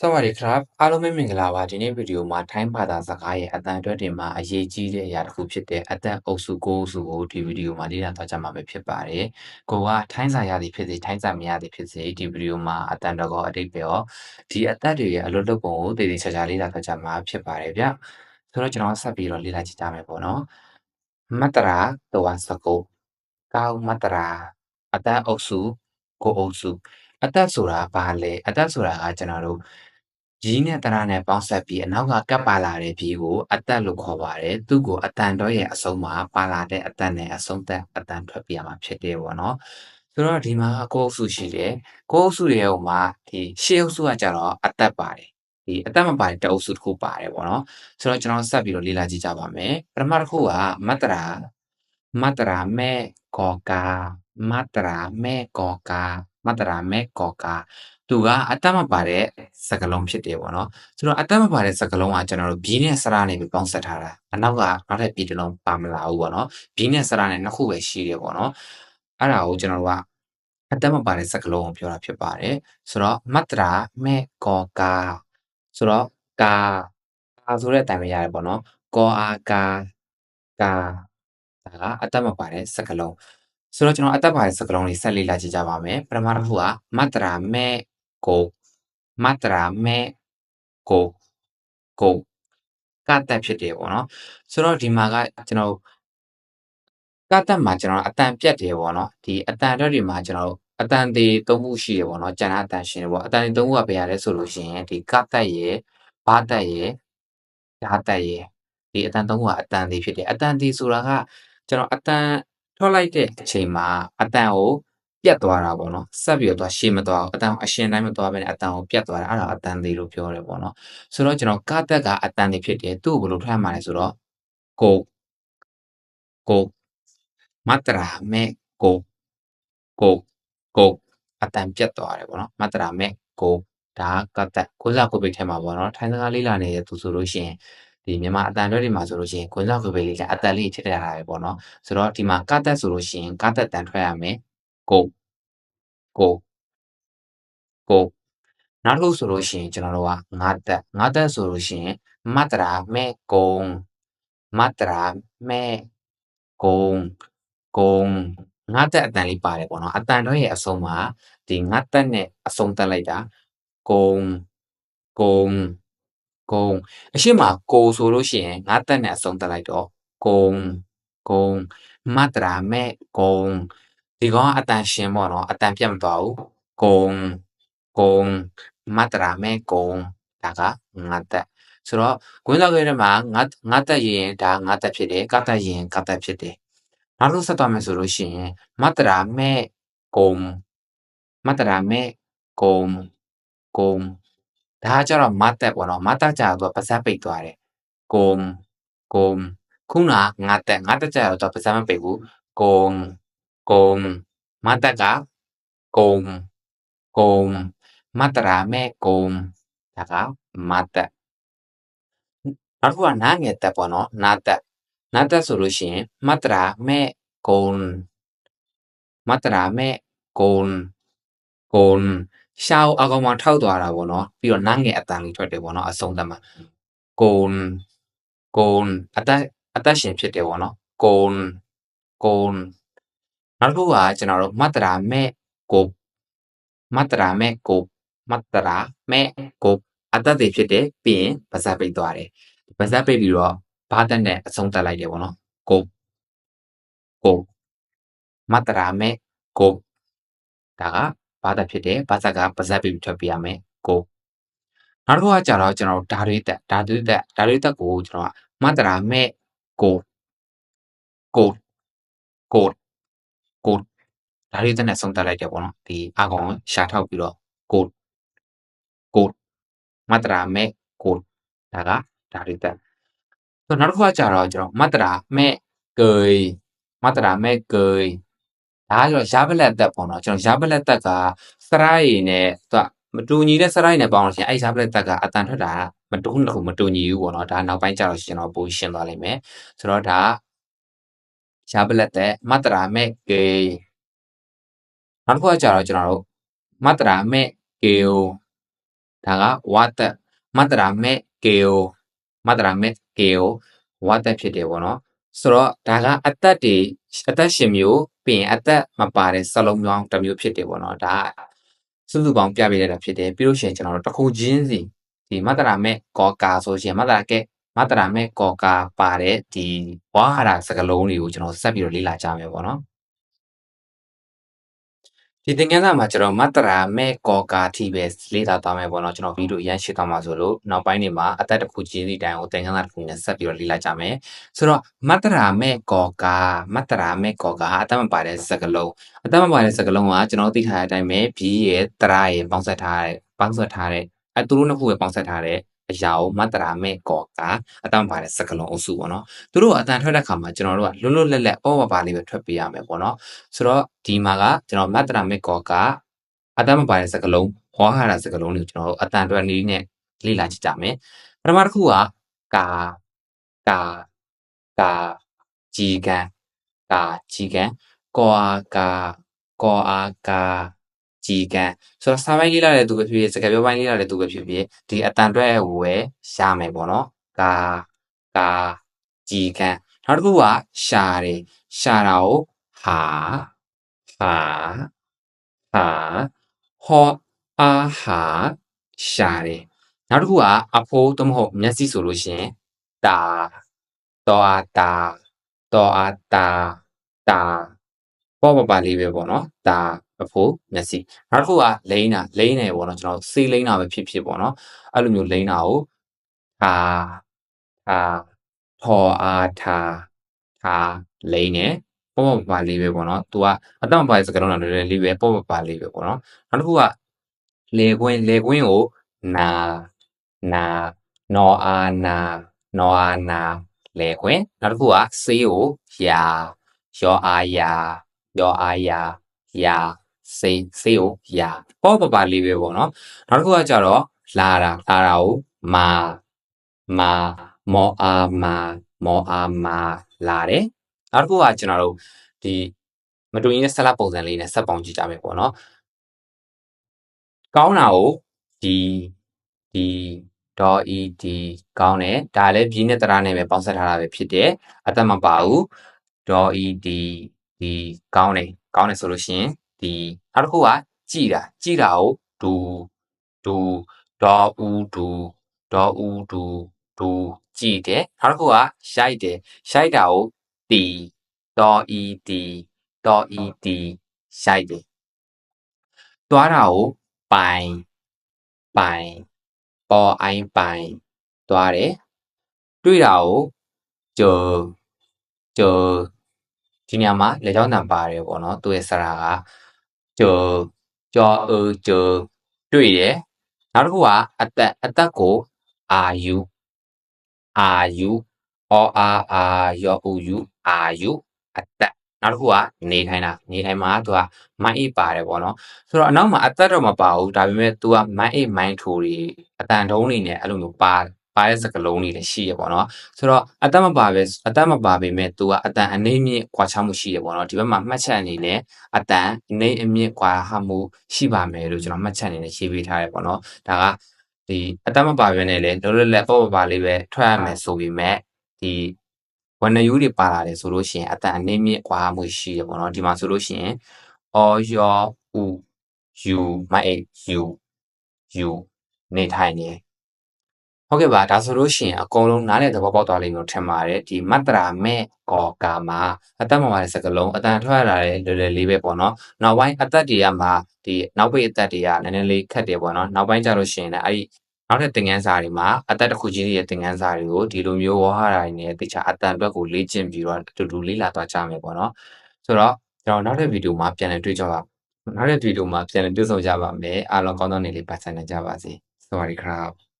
စวัสดีครับအားလုံးပဲမင်္ဂလာပါဒီနေ့ဗီဒီယိုမှာထိုင်းဘာသာစကားရဲ့အတန်အတွက်တင်မှာအရေးကြီးတဲ့အရာတစ်ခုဖြစ်တဲ့အတန်အုပ်စုကိုအုပ်စုကိုဒီဗီဒီယိုမှာလေ့လာသွားကြမှာပဲဖြစ်ပါတယ်ကိုကထိုင်းစာရသည်ဖြစ်စေထိုင်းစာမရသည်ဖြစ်စေဒီဗီဒီယိုမှာအတန်တော်ကအတိတ်ပဲရောဒီအတန်တွေရဲ့အလုပ်လုပ်ပုံကိုတည်တည်ချာချာလေ့လာသွားကြမှာဖြစ်ပါတယ်ဗျဆိုတော့ကျွန်တော်ဆက်ပြီးတော့လေ့လာကြည့်ကြမယ်ပေါ့နော်မတရာတဝစကုကောက်မတရာအတန်အုပ်စုကိုအုပ်စု အသက်ဆိုတာဘာလဲအသက်ဆိုတာကကျွန်တော်တို့ရီးနဲ့တရနဲ့ပေါင်းဆက်ပြီးအနောက်ကကပ်ပါလာတဲ့ဘီကိုအသက်လို့ခေါ်ပါတယ်သူ့ကိုအတန်တော့ရဲ့အဆုံးမှာပါလာတဲ့အတန်နဲ့အဆုံးသက်အတန်ထွက်ပြရမှာဖြစ်တယ်ပေါ့နော်ဆိုတော့ဒီမှာကိုယ်အုပ်စုရှိတယ်ကိုယ်အုပ်စုရဲ့ဟိုမှာဒီရှေ့အုပ်စုကကြတော့အသက်ပါတယ်ဒီအသက်မပါတဲ့တအုပ်စုတစ်ခုပါတယ်ပေါ့နော်ဆိုတော့ကျွန်တော်ဆက်ပြီးတော့လေ့လာကြည့်ကြပါမယ်ပထမတစ်ခုကမတရာမတရာမဲကောကာမတရာမဲကောကာ မတရာမဲကောကာသူကအတတ်မပါတဲ့စကားလုံးဖြစ်တယ်ပေါ့နော်ဆိုတော့အတတ်မပါတဲ့စကားလုံးကကျွန်တော်တို့ဘီးနဲ့စရာနဲ့ပဲပေါင်းဆက်ထားတာအနောက်ကနောက်ထပ်ဘီးတစ်လုံးပါမလာဘူးပေါ့နော်ဘီးနဲ့စရာနဲ့နှစ်ခုပဲရှိတယ်ပေါ့နော်အဲ့ဒါကိုကျွန်တော်တို့ကအတတ်မပါတဲ့စကားလုံးကိုပြောတာဖြစ်ပါတယ်ဆိုတော့မတရာမဲကောကာဆိုတော့ကာကာဆိုတဲ့အတိုင်းပဲရတယ်ပေါ့နော်ကောအာကာကာဒါကအတတ်မပါတဲ့စကားလုံး ဆိုတော့ကျွန်တော်အသက်ပါတဲ့စကားလုံးလေးဆက်လေ့လာကြည့်ကြပါမယ်ပထမတစ်ခုကမတရာမဲကိုမတရာမဲကိုကိုကတက်ဖြစ်တယ်ပေါ့နော်ဆိုတော့ဒီမှာကကျွန်တော်ကတက်မှာကျွန်တော်အတန်ပြတ်တယ်ပေါ့နော်ဒီအတန်တော့ဒီမှာကျွန်တော်အတန်သေးသုံးခုရှိတယ်ပေါ့နော်ကျန်တဲ့အတန်ရှင်တယ်ပေါ့အတန်သေးသုံးခုကဘယ်ရလဲဆိုလို့ရှိရင်ဒီကတက်ရဲ့ဘာတက်ရဲ့ဓာတက်ရဲ့ဒီအတန်သုံးခုကအတန်သေးဖြစ်တယ်အတန်သေးဆိုတာကကျွန်တော်အတန် ထွက်လိုက်တဲ့အချိန်မှာအတန်ကိုပြတ်သွားတာပေါ့နော်ဆက်ပြီးတော့ရှေ့မသွားဘူးအတန်အရှင်တိုင်းမသွားဘဲနဲ့အတန်ကိုပြတ်သွားတာအဲ့ဒါအတန်သေးလို့ပြောတယ်ပေါ့နော်ဆိုတော့ကျွန်တော်ကတက်ကအတန်သေးဖြစ်တယ်သူ့ကိုဘယ်လိုထွက်ရမှာလဲဆိုတော့ကိုကိုမတရာမဲကိုကိုကိုအတန်ပြတ်သွားတယ်ပေါ့နော်မတရာမဲကိုဒါကတက်ကိုစားကိုပိတ်ထဲမှာပေါ့နော်ထိုင်းစကားလေးလာနေတဲ့သူဆိုလို့ရှိရင် ဒီမြန်မာအတန်တွေတွေမှာဆိုလို့ရှိရင်ခွန်းစားကိုပိတ်လေးကအတန်လေးထည့်ထားတာပဲပေါ့နော်ဆိုတော့ဒီမှာကတက်ဆိုလို့ရှိရင်ကတက်တန်ထွက်ရမယ်ကိုကိုကိုနောက်တစ်ခုဆိုလို့ရှိရင်ကျွန်တော်တို့ကငါတက်ငါတက်ဆိုလို့ရှိရင်မတရာမဲကုံမတရာမဲကုံကုံငါတက်အတန်လေးပါတယ်ပေါ့နော်အတန်တော့ရဲ့အဆုံးမှာဒီငါတက်နဲ့အဆုံးတက်လိုက်တာကုံကုံ ကုံအရှိမကိုဆိုလို့ရှိရင်ငါတက်နဲ့အဆုံးတက်လိုက်တော့ကုံကုံမတရာမဲကုံဒီကောင်ကအတန်ရှင်ပေါ့နော်အတန်ပြတ်မသွားဘူးကုံကုံမတရာမဲကုံဒါကငါတက်ဆိုတော့ကွင်းလောက်ရဲထဲမှာငါငါတက်ရင်ဒါငါတက်ဖြစ်တယ်ကတက်ရင်ကတက်ဖြစ်တယ်နောက်တစ်ဆက်သွားမယ်ဆိုလို့ရှိရင်မတရာမဲကုံမတရာမဲကုံကုံ ဒါကကျတော့မတက်ပေါ့နော်မတက်ကြတော့ပါဇက်ပိတ်သွားတယ်ကုံကုံခုနငါတက်ငါတက်ကြတော့ပါဇက်မပိတ်ဘူးကုံကုံမတက်ကကုံကုံမတရာမဲကုံဒါကမတက်နောက်တစ်ခုကနားငယ်တက်ပေါ့နော်နားတက်နားတက်ဆိုလို့ရှိရင်မတရာမဲကုံမတရာမဲကုံကုံ ရှားအကောင်မှထောက်သွားတာပေါ့နော်ပြီးတော့နားငယ်အတန်လေးထွက်တယ်ပေါ့နော်အဆုံးသတ်မှာကုံကုံအသက်အသက်ရှင်ဖြစ်တယ်ပေါ့နော်ကုံကုံနောက်တစ်ခုကကျွန်တော်တို့မတရာမဲကိုမတရာမဲကိုမတရာမဲကိုအသက်တွေဖြစ်တယ်ပြီးရင်ပါဇက်ပိတ်သွားတယ်ပါဇက်ပိတ်ပြီးတော့ဘာတက်နဲ့အဆုံးတက်လိုက်တယ်ပေါ့နော်ကိုကိုမတရာမဲကိုဒါက ဘာတက်ဖြစ်တယ်ဘာဇက်ကပါဇက်ပိတ်ပြီးထွက်ပြရမယ်ကိုနောက်တစ်ခုကကြတော့ကျွန်တော်ဓာတ်တွေတက်ဓာတ်တွေတက်ဓာတ်တွေတက်ကိုကျွန်တော်ကမတရာမဲကိုကိုကိုကိုဓာတ်တွေတက်နဲ့ဆုံးတက်လိုက်တယ်ပေါ့နော်ဒီအကောင်ရှာထောက်ပြီးတော့ကိုကိုမတရာမဲကိုဒါကဓာတ်တွေတက်ဆိုနောက်တစ်ခုကကြတော့ကျွန်တော်မတရာမဲကေမတရာမဲကေ ဒါကကျွန်တော်ရာဘလက်တက်ပေါ့နော်ကျွန်တော်ရာဘလက်တက်ကစရိုက်နဲ့သူကမတူညီတဲ့စရိုက်နဲ့ပေါင်းလို့ရှိရင်အဲ့ရာဘလက်တက်ကအတန်ထွက်တာမတူနှစ်ခုမတူညီဘူးပေါ့နော်ဒါနောက်ပိုင်းကျတော့ကျွန်တော်ပိုရှင်းသွားလိမ့်မယ်ဆိုတော့ဒါရာဘလက်တက်မတရာမဲကေနောက်တစ်ခုကကြတော့ကျွန်တော်တို့မတရာမဲကေယိုဒါကဝါတက်မတရာမဲကေယိုမတရာမဲကေယိုဝါတက်ဖြစ်တယ်ပေါ့နော်ဆိုတော့ဒါကအသက်တွေအသက်ရှင်မျိုး ပြီးရင်အသက်မပါတဲ့စလုံးမျိုးတစ်မျိုးဖြစ်တယ်ပေါ့နော်ဒါစုစုပေါင်းပြပေးရတာဖြစ်တယ်ပြီးလို့ရှိရင်ကျွန်တော်တို့တစ်ခုချင်းစီဒီမတရာမဲကောကာဆိုရှင်မတရာကဲမတရာမဲကောကာပါတဲ့ဒီဝါဟာရစကလုံးတွေကိုကျွန်တော်ဆက်ပြီးတော့လေ့လာကြမယ်ပေါ့နော် ဒီသင်ခန်းစာမှာကျွန်တော်မတရာမဲကောကာထိပဲလေ့လာသွားမယ်ပေါ့နော်ကျွန်တော်ဗီဒီယိုအရင်ရှင်းသွားမှာဆိုလို့နောက်ပိုင်းတွေမှာအသက်တစ်ခုချင်းစီတိုင်းကိုသင်ခန်းစာတစ်ခုနဲ့ဆက်ပြီးတော့လေ့လာကြမယ်ဆိုတော့မတရာမဲကောကာမတရာမဲကောကာအသက်မပါတဲ့စကလုံးအသက်မပါတဲ့စကလုံးကကျွန်တော်သိထားတဲ့အတိုင်းပဲဘီရဲ့တရာရဲ့ပေါင်းဆက်ထားတဲ့ပေါင်းဆက်ထားတဲ့အတူတူနှစ်ခုပဲပေါင်းဆက်ထားတဲ့ အရာကိုမတရာမဲကောကာအတန်ပါတဲ့စကလုံးအုပ်စုပေါ့နော်သူတို့အတန်ထွက်တဲ့ခါမှာကျွန်တော်တို့ကလွတ်လွတ်လပ်လပ်ပေါ့ပါပါလေးပဲထွက်ပေးရမယ်ပေါ့နော်ဆိုတော့ဒီမှာကကျွန်တော်မတရာမဲကောကာအတန်မပါတဲ့စကလုံးဟောဟာတာစကလုံးတွေကိုကျွန်တော်တို့အတန်ထွက်နည်းနဲ့လေ့လာကြည့်ကြမယ်ပထမတစ်ခုကကာကာကာကြီးကန်ကာကြီးကန်ကောအာကာကောအာကာ ကြည်ကန်ဆိုတော့စာပိုင်းလေးလာတဲ့သူပဲဖြစ်ဖြစ်စကားပြောပိုင်းလေးလာတဲ့သူပဲဖြစ်ဖြစ်ဒီအတန်အတွက်ဟိုပဲရှာမယ်ပေါ့နော်ကာကာကြည်ကန်နောက်တစ်ခုကရှာတယ်ရှာတာကိုဟာဟာဟာဟောအာဟာရှာတယ်နောက်တစ်ခုကအဖိုးသို့မဟုတ်မျက်စိဆိုလို့ရှင်တာတော်အာတာတော်အာတာတာ ပေါ့ပါပါလေးပဲပေါ့နော်ဒါအဖို့မျက်စိနောက်တစ်ခုကလိမ့်တာလိမ့်နေပေါ့နော်ကျွန်တော်စေးလိမ့်တာပဲဖြစ်ဖြစ်ပေါ့နော်အဲ့လိုမျိုးလိမ့်တာကိုထာထာထော်အားထာထာလိမ့်နေပေါ့ပါပါလေးပဲပေါ့နော်သူကအတောင့်ပါစကလုံးတာလည်းလေးပဲပေါ့ပါပါလေးပဲပေါ့နော်နောက်တစ်ခုကလေကွင်းလေကွင်းကိုနာနာနော်အာနာနော်အာနာလေကွင်းနောက်တစ်ခုကစေးကိုယာယောအာယာ ယောအာယာယာစေးစေးကိုယာပေါ့ပပလေးပဲပေါ့နော်နောက်တစ်ခုကကြတော့လာတာလာတာကိုမာမာမောအာမာမောအာမာလာတယ်နောက်တစ်ခုကကျွန်တော်တို့ဒီမတူရင်ဆက်လက်ပုံစံလေးနဲ့ဆက်ပေါင်းကြည့်ကြမယ်ပေါ့နော်ကောင်းတာကိုဒီဒီဒေါ် ed ကောင်းတယ်ဒါလည်းပြင်းနဲ့တရနဲ့ပဲပေါင်းဆက်ထားတာပဲဖြစ်တယ်အသက်မပါဘူးဒေါ် ed ဒီ ကောင်းတယ်ကောင်းတယ်ဆိုလို့ရှိရင်ဒီနောက်တစ်ခုကကြည်တာကြည်တာကိုဒူဒူဒေါ်ဦးဒူဒေါ်ဦးဒူဒူကြည်တယ်နောက်တစ်ခုကရိုက်တယ်ရိုက်တာကိုတီဒေါ် ed ဒေါ် ed ရိုက်တယ်သွားတာကိုပိုင်ပိုင်ပေါ်အိုင်းပိုင်သွားတယ်တွေ့တာကိုကြိုကြို ဒီနေရာမှာလေကြောင်းတန်ပါတယ်ပေါ့နော်သူရဲ့စရာကကြိုကြောအကြိုတွေ့တယ်နောက်တစ်ခုကအသက်အသက်ကိုအာယူအာယူအောအာအာယောအူယူအာယူအသက်နောက်တစ်ခုကနေထိုင်တာနေထိုင်မှာသူကမိုင်းအိတ်ပါတယ်ပေါ့နော်ဆိုတော့အနောက်မှာအသက်တော့မပါဘူးဒါပေမဲ့ तू ကမိုင်းအိတ်မိုင်းထိုးတွေအတန်တုံးတွေနဲ့အဲ့လိုမျိုးပါ ပါတဲ့စကလုံးတွေလည်းရှိရပေါ့နော်ဆိုတော့အသက်မပါပဲအသက်မပါပေမဲ့ तू ကအတန်အနေမြင့်ကွာခြားမှုရှိရပေါ့နော်ဒီဘက်မှာမှတ်ချက်အနေနဲ့အတန်အနေအမြင့်ကွာဟမှုရှိပါမယ်လို့ကျွန်တော်မှတ်ချက်အနေနဲ့ရေးပေးထားရပေါ့နော်ဒါကဒီအတတ်မပါဘဲနဲ့လည်းလောလောလတ်ပေါ့ပါလေးပဲထွက်ရမယ်ဆိုပေမဲ့ဒီဝဏယူတွေပါလာတယ်ဆိုလို့ရှိရင်အတန်အနေမြင့်ကွာမှုရှိရပေါ့နော်ဒီမှာဆိုလို့ရှိရင် all your u you my you you နေထိုင်နေ ဟုတ်ကဲ့ပါဒါဆိုလို့ရှိရင်အကုန်လုံးနားလည်သဘောပေါက်သွားလိမ့်မယ်လို့ထင်ပါတယ်ဒီမတရာမဲ့ကောကာမှာအသက်မှာပါတဲ့စကလုံးအတန်ထွက်လာတဲ့လွယ်လွယ်လေးပဲပေါ့နော်နောက်ပိုင်းအသက်တွေကမှဒီနောက်ပိတ်အသက်တွေကနည်းနည်းလေးခက်တယ်ပေါ့နော်နောက်ပိုင်းကျလို့ရှိရင်လည်းအဲ့ဒီနောက်ထပ်သင်ခန်းစာတွေမှာအသက်တစ်ခုချင်းရဲ့သင်ခန်းစာတွေကိုဒီလိုမျိုးဝါဟာရတွေနဲ့တခြားအတန်အတွက်ကိုလေ့ကျင့်ပြီးတော့အတူတူလေ့လာသွားကြမယ်ပေါ့နော်ဆိုတော့ကျွန်တော်နောက်ထပ်ဗီဒီယိုမှာပြန်လည်တွေ့ကြပါနောက်တဲ့ဗီဒီယိုမှာပြန်လည်တွေ့ဆုံကြပါမယ်အားလုံးကောင်းသောနေ့လေးပတ်စံနေကြပါစေစวัสดีครับ